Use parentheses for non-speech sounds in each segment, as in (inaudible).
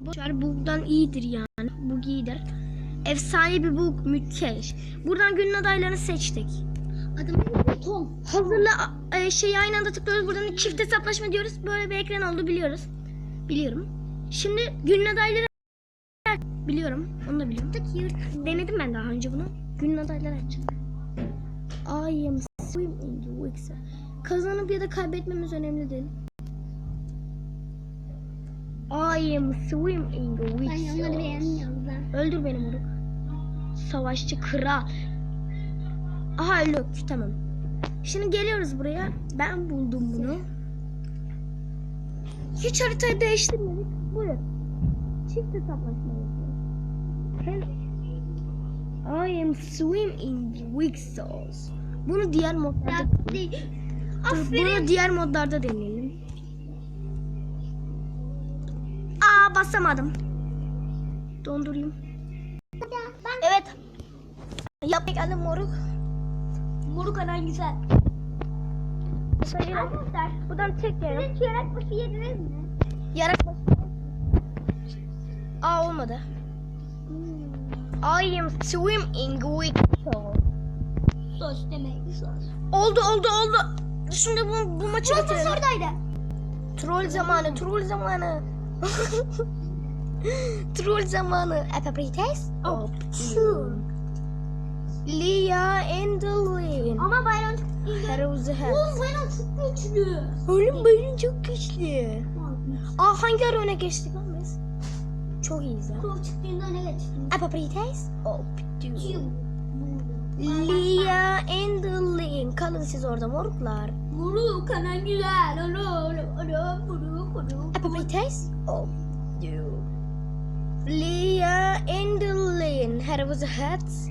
Boşver bug'dan iyidir yani. Bug iyidir. Efsane bir bug müthiş. Buradan günün adaylarını seçtik. Adamın Tom. Hazırla e, şeyi aynı anda tıklıyoruz. Buradan çift hesaplaşma diyoruz. Böyle bir ekran oldu biliyoruz. Biliyorum. Şimdi günün adayları biliyorum. Onu da biliyorum. Denedim ben daha önce bunu. Günün adayları açacağım. I am swimming with Kazanıp ya da kaybetmemiz önemli değil. I am swimming Ben with onları beğenmiyorum ben. Öldür beni moruk. Savaşçı kral. Aha öldük tamam. Şimdi geliyoruz buraya. Ben buldum bunu. Hiç haritayı değiştirmedik. Buyur. Çift hesaplaşma yapıyoruz. I am swimming weak souls. Bunu diğer modlarda Dur, bunu diğer modlarda deneyelim. Aa basamadım. Dondurayım. Evet. Yap geldim moruk. Moruk anan güzel. Arkadaşlar. Buradan tek yerim. Siz çörek başı yediniz mi? Yarak başı. Aa olmadı. I am swimming with souls. Sos demek sos. Oldu oldu oldu. Şimdi bu, bu maçı Profesör bitirelim. oradaydı. Troll zamanı, troll zamanı. (laughs) troll zamanı. Apaprites? Oh, Lia and the Lane. Ama bayram çok. Heroes Oğlum bayram çok güçlü. Oğlum benim çok güçlü. Aa hangi ara öne geçtik lan biz? Çok iyiyiz ha. Kulağı çıktığında ne geçtin? Apaprites? Oh, dude. Çiğ. Lia Lane. Kalın siz orada moruklar. Moruk anan güzel. Alo alo alo moruk moruk. Apaprites? Oh, dude. Lia and the Lane. Heroes hats.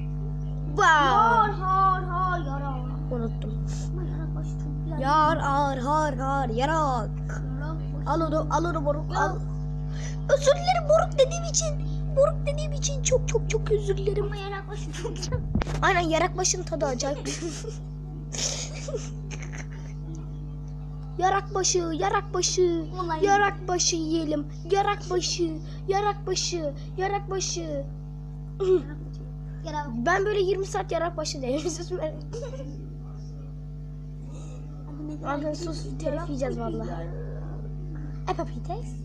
Wow. Har har har yara. Unuttum. Yar ar har har yarak. Al onu al onu moruk al. Özür dilerim moruk dediğim için. Moruk dediğim için çok çok çok özür dilerim. Ama yara başı çok güzel. (laughs) Aynen yarak başın tadı acayip. (laughs) yarak başı, yarak başı, Vallahi- yarak başı yiyelim. Yarak başı, yarak başı, yarak başı. Yara Ben böyle 20 saat yarak başı derim. (laughs) Abi sus telif yiyeceğiz valla. Epapites?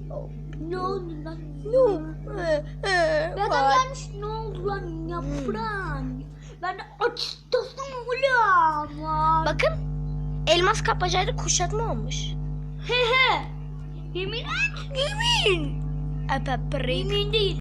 Ne oldu lan? No. Bir adam what? gelmiş ne oldu lan yaprağım. Ben de oğlum. Bakın elmas kapmacayla kuşatma olmuş. He he. Yemin et. Yemin. Yemin değil.